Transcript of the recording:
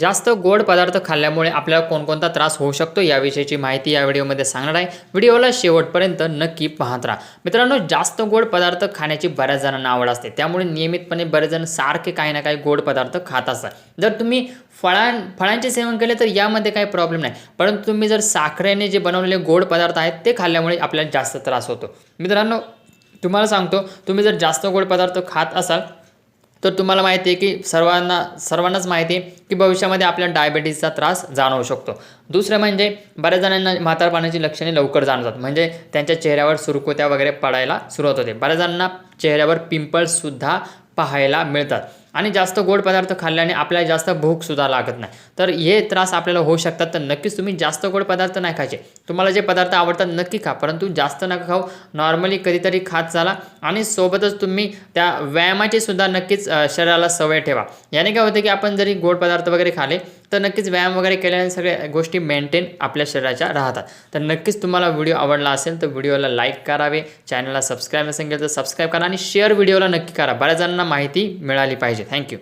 जास्त गोड पदार्थ खाल्ल्यामुळे आपल्याला कोणकोणता त्रास होऊ शकतो याविषयीची माहिती या व्हिडिओमध्ये सांगणार आहे. व्हिडिओला शेवटपर्यंत नक्की पाहत राहा. मित्रांनो जास्त गोड पदार्थ खाण्याची बऱ्याच जणांना आवड असते. त्यामुळे नियमितपणे बरेच जण सारखे काही ना काही गोड पदार्थ खात असतात. जर तुम्ही फळां फळांचे सेवन केले तर यामध्ये काही प्रॉब्लेम नाही. परंतु तुम्ही जर साखरेने जे बनवलेले गोड पदार्थ आहेत ते खाल्ल्यामुळे आपल्याला जास्त त्रास होतो. मित्रांनो तुम्हाला सांगतो तुम्ही जर जास्त गोड पदार्थ खात असाल तर तुम्हाला माहिती आहे की सर्वांना सर्वांनाच माहिती आहे की भविष्यामध्ये आपल्याला डायबिटीजचा त्रास जाणवू शकतो. दुसरं म्हणजे बऱ्याच जणांना म्हातारपणाची लक्षणे लवकर जाणवतात. म्हणजे त्यांच्या चेहऱ्यावर सुरकुत्या वगैरे पडायला सुरुवात होते. बऱ्याच जणांना चेहऱ्यावर पिंपल्ससुद्धा पाहायला मिळतात. आणि जास्त गोड पदार्थ खाल्ल्याने आपल्याला जास्त भूकसुद्धा लागत नाही. तर हे त्रास आपल्याला होऊ शकतात. तर नक्कीच तुम्ही जास्त गोड पदार्थ नाही खायचे. तुम्हाला जे पदार्थ आवडतात नक्की खा. परंतु जास्त नका खाऊ. नॉर्मली कधीतरी खात चाला. आणि सोबतच तुम्ही त्या व्यायामाची सुद्धा नक्कीच शरीराला सवय ठेवा. याने काय होते की आपण जरी गोड पदार्थ वगैरे खाले तर नक्कीच व्यायाम वगैरे केल्याने सगळ्या गोष्टी मेंटेन आपल्या शरीराच्या राहतात. तर नक्कीच तुम्हाला व्हिडिओ आवडला असेल तर व्हिडिओला लाईक करावे चॅनलला सबस्क्राईब नसेल तर सबस्क्राईब करा आणि शेअर व्हिडिओला नक्की करा. बऱ्याच जणांना माहिती मिळाली पाहिजे. थँक्यू